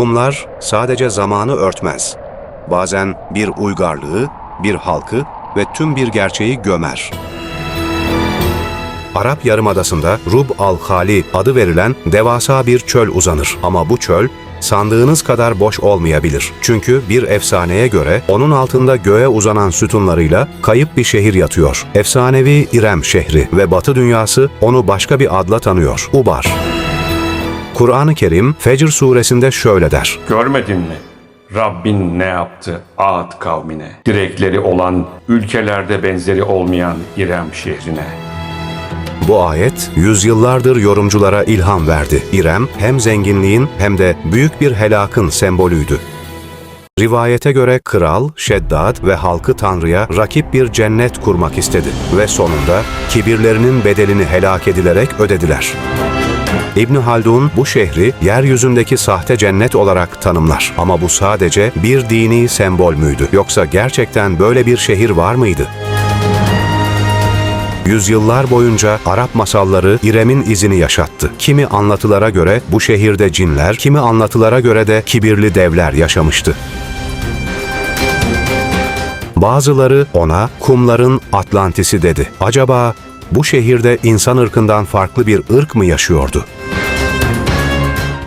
Kumlar sadece zamanı örtmez. Bazen bir uygarlığı, bir halkı ve tüm bir gerçeği gömer. Arap Yarımadası'nda Rub al-Hali adı verilen devasa bir çöl uzanır. Ama bu çöl sandığınız kadar boş olmayabilir. Çünkü bir efsaneye göre onun altında göğe uzanan sütunlarıyla kayıp bir şehir yatıyor. Efsanevi İrem şehri ve Batı dünyası onu başka bir adla tanıyor. Ubar. Kur'an-ı Kerim Fecr suresinde şöyle der. Görmedin mi? Rabbin ne yaptı Ad kavmine? Direkleri olan, ülkelerde benzeri olmayan İrem şehrine. Bu ayet yüzyıllardır yorumculara ilham verdi. İrem hem zenginliğin hem de büyük bir helakın sembolüydü. Rivayete göre kral, Şeddad ve halkı Tanrı'ya rakip bir cennet kurmak istedi ve sonunda kibirlerinin bedelini helak edilerek ödediler. İbn Haldun bu şehri yeryüzündeki sahte cennet olarak tanımlar. Ama bu sadece bir dini sembol müydü? Yoksa gerçekten böyle bir şehir var mıydı? Yüzyıllar boyunca Arap masalları İrem'in izini yaşattı. Kimi anlatılara göre bu şehirde cinler, kimi anlatılara göre de kibirli devler yaşamıştı. Bazıları ona kumların Atlantisi dedi. Acaba bu şehirde insan ırkından farklı bir ırk mı yaşıyordu?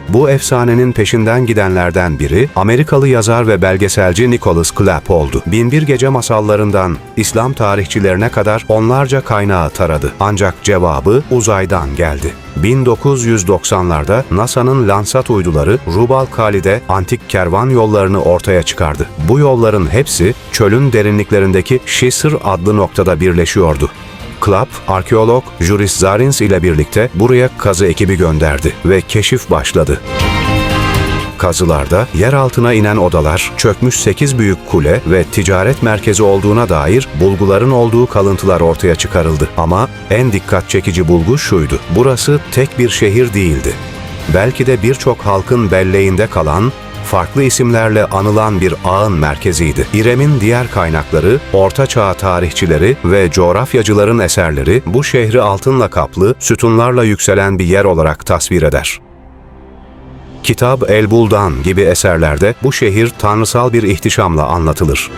Bu efsanenin peşinden gidenlerden biri Amerikalı yazar ve belgeselci Nicholas Clapp oldu. Binbir Gece masallarından İslam tarihçilerine kadar onlarca kaynağı taradı. Ancak cevabı uzaydan geldi. 1990'larda NASA'nın Landsat uyduları Rubal Khali'de antik kervan yollarını ortaya çıkardı. Bu yolların hepsi çölün derinliklerindeki Şisr adlı noktada birleşiyordu. Club, arkeolog Juris Zarins ile birlikte buraya kazı ekibi gönderdi ve keşif başladı. Kazılarda yer altına inen odalar, çökmüş 8 büyük kule ve ticaret merkezi olduğuna dair bulguların olduğu kalıntılar ortaya çıkarıldı. Ama en dikkat çekici bulgu şuydu. Burası tek bir şehir değildi. Belki de birçok halkın belleğinde kalan farklı isimlerle anılan bir ağın merkeziydi. İrem'in diğer kaynakları, Orta Çağ tarihçileri ve coğrafyacıların eserleri bu şehri altınla kaplı, sütunlarla yükselen bir yer olarak tasvir eder. Kitab El Buldan gibi eserlerde bu şehir tanrısal bir ihtişamla anlatılır.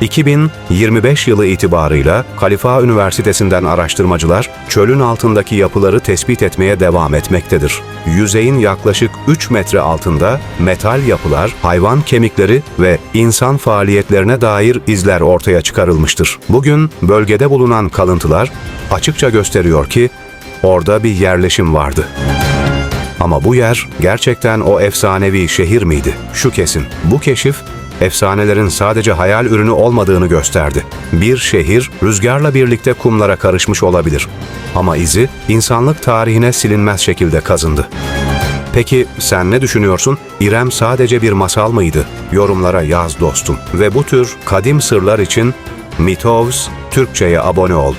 2025 yılı itibarıyla Kalifa Üniversitesi'nden araştırmacılar çölün altındaki yapıları tespit etmeye devam etmektedir. Yüzeyin yaklaşık 3 metre altında metal yapılar, hayvan kemikleri ve insan faaliyetlerine dair izler ortaya çıkarılmıştır. Bugün bölgede bulunan kalıntılar açıkça gösteriyor ki orada bir yerleşim vardı. Ama bu yer gerçekten o efsanevi şehir miydi? Şu kesin, bu keşif efsanelerin sadece hayal ürünü olmadığını gösterdi. Bir şehir rüzgarla birlikte kumlara karışmış olabilir. Ama izi insanlık tarihine silinmez şekilde kazındı. Peki sen ne düşünüyorsun? İrem sadece bir masal mıydı? Yorumlara yaz dostum. Ve bu tür kadim sırlar için Mitovs Türkçe'ye abone ol.